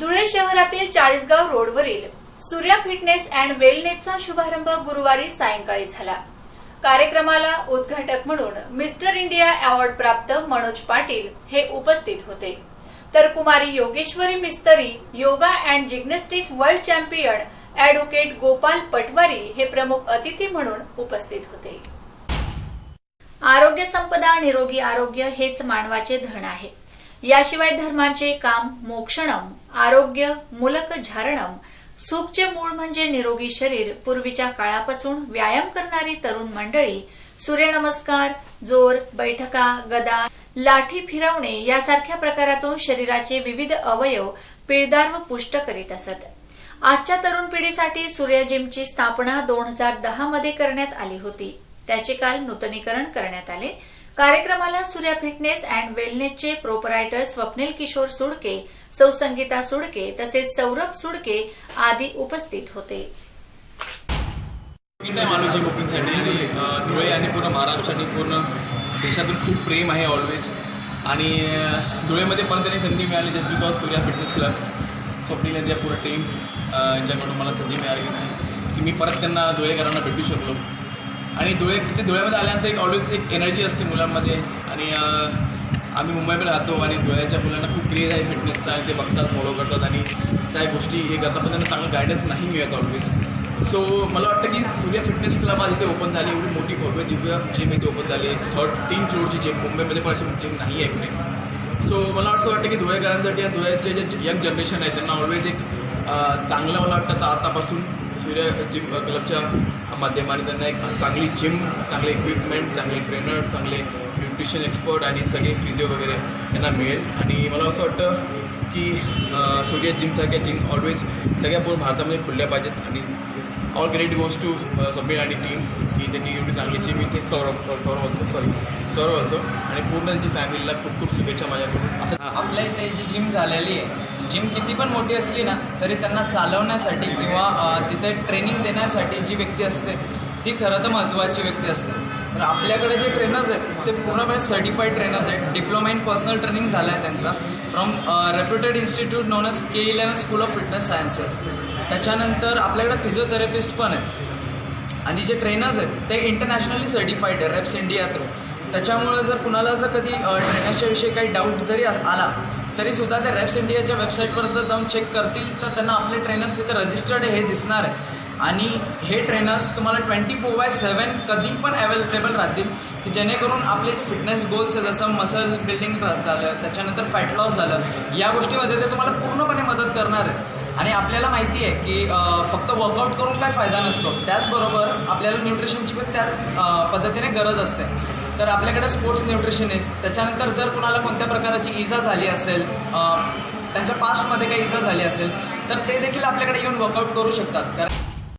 धुळे शहरातील चाळीसगाव रोडवरील Surya fitness and वेलनेसचा शुभारंभ गुरुवारी सायंकाळी झाला. कार्यक्रमाला उद्घाटक म्हणून मिस्टर इंडिया अवॉर्ड प्राप्त मनोज पाटील हे उपस्थित होते. तर Kumari Yogeshwari Mistry yoga and gymnastic world champion advocate Gopal Patwari हे प्रमुख अतिथी म्हणून उपस्थित होते. आरोग्य संपदा निरोगी आरोग्य हेच मानवाचे धन आहे. याशिवाय धर्माचे काम मोक्षणम आरोग्य मुलक झारणम. सुखचे मूळ म्हणजे निरोगी शरीर. पूर्वीच्या काळापासून व्यायाम करणारी तरुण मंडळी सूर्यनमस्कार जोर बैठका गदा लाठी फिरवणे यासारख्या प्रकारातून शरीराचे विविध अवयव पिळदार व पुष्ट करीत असत. आजच्या तरुण पिढीसाठी सूर्य जिमची स्थापना दोन हजार दहा मध्ये करण्यात आली होती. त्याचे काल नूतनीकरण करण्यात आले. कार्यक्रमाला सूर्या फिटनेस अँड वेलनेसचे प्रोपरायटर स्वप्नील किशोर सुडके सौ संगीता सुडके तसेच सौरभ सुडके आदी उपस्थित होते. बुकिंगसाठी आणि धुळे आणि पूर्ण महाराष्ट्र आणि पूर्ण देशातून खूप प्रेम आहे ऑलवेज आणि धुळेमध्ये पण त्यांनी संधी मिळाली just because Surya fitness club Swapnil यांच्या पूर्ण टीम यांच्याकडून मला संधी मिळाली. की मी परत त्यांना धुळेकरांना भेटू शकलो. आणि धुळे ते धुळ्यामध्ये आल्यानंतर एक ऑलवेज एक एनर्जी असते मुलांमध्ये. आणि आम्ही मुंबईमध्ये राहतो आणि धुळ्याच्या मुलांना खूप क्रेज आहे फिटनेसचा आणि ते बघतात फॉलो करतात आणि त्या गोष्टी हे करतात पण त्यांना चांगलं गायडन्स नाही मिळत ऑलवेज सो मला वाटतं की सूर्या फिटनेस क्लब आज इथे ओपन झाली एवढी मोठी भव्य दिव्य जिम इथे ओपन झाली थर्ड तीन फ्लोरची जिम मुंबईमध्ये पण अशी जिम नाही आहे इकडे. सो मला असं वाटतं की धुळेकरांसाठी या धुळ्याचे जे यंग जनरेशन आहे त्यांना ऑलवेज एक चांगलं मला वाटतं तर आतापासून सूर्य जिम क्लबच्या माध्यमाने त्यांना एक चांगली जिम चांगले इक्विपमेंट चांगले ट्रेनर चांगले न्यूट्रिशन एक्सपर्ट आणि सगळे फिजिओ वगैरे यांना मिळेल. आणि मला असं वाटतं की सूर्य जिमसारख्या जिम ऑलवेज सगळ्या पूर्ण भारतामध्ये खुलल्या पाहिजेत. आणि all credit goes to Sameer आणि टीम की त्यांनी एवढी चांगली मी इथे सौरभ सौरभ असो सॉरी सौरभ असो आणि पूर्ण त्यांची फॅमिलीला खूप खूप शुभेच्छा माझ्याकडून असं. आपल्या इथे जी जिम झालेली आहे जिम किती पण मोठी असली ना तरी त्यांना चालवण्यासाठी किंवा तिथे ट्रेनिंग देण्यासाठी जी व्यक्ती असते ती खरं तर महत्त्वाची व्यक्ती असते. तर आपल्याकडे जे ट्रेनर्स आहेत ते पूर्णपणे सर्टिफाईड ट्रेनर्स आहेत. डिप्लोमा इन पर्सनल ट्रेनिंग झाला आहे त्यांचा from reputed institute known as K eleven school of fitness sciences त्याच्यानंतर आपल्याकडे फिजिओथेरपिस्ट पण आहेत. आणि जे ट्रेनर्स आहेत ते इंटरनॅशनली सर्टिफाईड आहे रेप्स इंडिया थ्रू त्याच्यामुळे जर कुणाला जर कधी ट्रेनर्सच्या विषयी काही डाऊट जरी आला तरी सुद्धा ते रेप्स इंडियाच्या वेबसाईटवर जर जाऊन चेक करतील तर त्यांना आपले ट्रेनर्स तिथे रजिस्टर्ड आहे हे दिसणार आहे. आणि हे ट्रेनर्स तुम्हाला ट्वेंटी फोर बाय सेवन कधी पण अवेलेबल राहतील की जेणेकरून आपले जे फिटनेस गोल्स आहे जसं मसल बिल्डिंग झालं त्याच्यानंतर फॅट लॉस झालं या गोष्टीमध्ये ते तुम्हाला पूर्णपणे मदत करणार आहेत. आणि आपल्याला माहिती आहे की फक्त वर्कआउट करून काय फायदा नसतो. त्याचबरोबर आपल्याला न्यूट्रिशनची पण त्या पद्धतीने गरज असते. तर आपल्याकडे स्पोर्ट्स न्यूट्रिशनिस्ट त्याच्यानंतर जर कुणाला कोणत्या प्रकारची इजा झाली असेल त्यांच्या पास्टमध्ये काही इजा झाली असेल तर ते देखील आपल्याकडे येऊन वर्कआउट करू शकतात. कारण